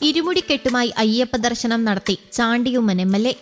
ഇരുമുടിക്കെട്ടുമായി അയ്യപ്പ ദർശനം നടത്തി Chandy Oommen M L A.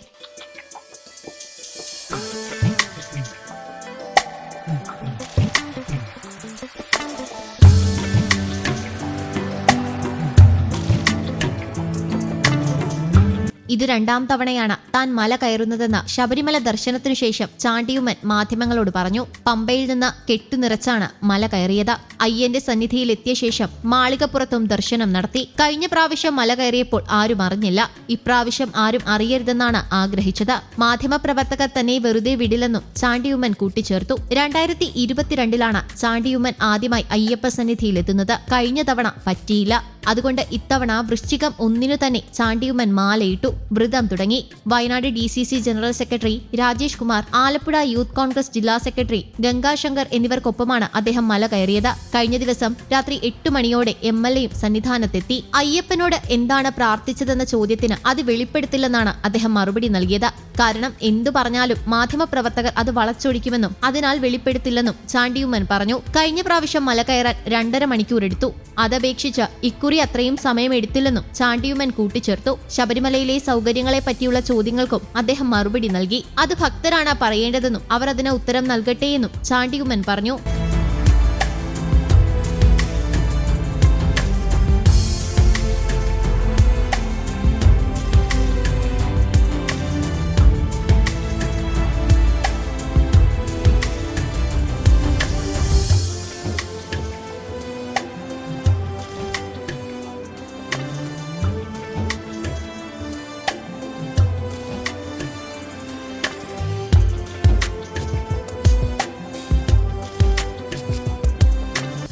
ഇത് രണ്ടാം തവണയാണ് താൻ മല കയറുന്നതെന്ന് ശബരിമല ദർശനത്തിനു ശേഷം ചാണ്ടിയുമ്മൻ മാധ്യമങ്ങളോട് പറഞ്ഞു. പമ്പയിൽ നിന്ന് കെട്ടുനിറച്ചാണ് മല കയറിയത്. അയ്യന്റെ സന്നിധിയിൽ എത്തിയ ശേഷം മാളികപ്പുറത്തും ദർശനം നടത്തി. കഴിഞ്ഞ പ്രാവശ്യം മല കയറിയപ്പോൾ ആരും അറിഞ്ഞില്ല. ഇപ്രാവശ്യം ആരും അറിയരുതെന്നാണ് ആഗ്രഹിച്ചത്. മാധ്യമപ്രവർത്തകർ തന്നെ വെറുതെ വിടില്ലെന്നും ചാണ്ടിയുമ്മൻ കൂട്ടിച്ചേർത്തു. രണ്ടായിരത്തി ഇരുപത്തിരണ്ടിലാണ് ചാണ്ടിയുമ്മൻ ആദ്യമായി അയ്യപ്പ സന്നിധിയിലെത്തുന്നത്. കഴിഞ്ഞ തവണ പറ്റിയില്ല. അതുകൊണ്ട് ഇത്തവണ വൃശ്ചികം ഒന്നിനു തന്നെ ചാണ്ടിയുമ്മൻ മാലയിട്ടു വ്രതം തുടങ്ങി. Wayanad D C C general secretary Rajesh Kumar Alappuzha youth Congress ജില്ലാ സെക്രട്ടറി ഗംഗാശങ്കർ എന്നിവർക്കൊപ്പമാണ് അദ്ദേഹം മല കയറിയത്. കഴിഞ്ഞ ദിവസം രാത്രി എട്ട് മണിയോടെ എം എൽ എയും സന്നിധാനത്തെത്തി. അയ്യപ്പനോട് എന്താണ് പ്രാർത്ഥിച്ചതെന്ന ചോദ്യത്തിന് അത് വെളിപ്പെടുത്തില്ലെന്നാണ് അദ്ദേഹം മറുപടി നൽകിയത്. കാരണം എന്തു പറഞ്ഞാലും മാധ്യമപ്രവർത്തകർ അത് വളച്ചൊടിക്കുമെന്നും അതിനാൽ വെളിപ്പെടുത്തില്ലെന്നും ചാണ്ടിയുമ്മൻ പറഞ്ഞു. കഴിഞ്ഞ പ്രാവശ്യം മല കയറാൻ രണ്ടര മണിക്കൂർ എടുത്തു അതപേക്ഷിച്ച് ഇക്കുറി അത്രയും സമയം എടുത്തില്ലെന്നും ചാണ്ടിയുമൻ കൂട്ടിച്ചേർത്തു. ശബരിമലയിലെ സൗകര്യങ്ങളെ പറ്റിയുള്ള ചോദ്യങ്ങൾക്കും അദ്ദേഹം മറുപടി നൽകി. അത് ഭക്തരാണ് പറയേണ്ടതെന്നും അവർ അതിന് ഉത്തരം നൽകട്ടെയെന്നും ചാണ്ടിയുമൻ പറഞ്ഞു.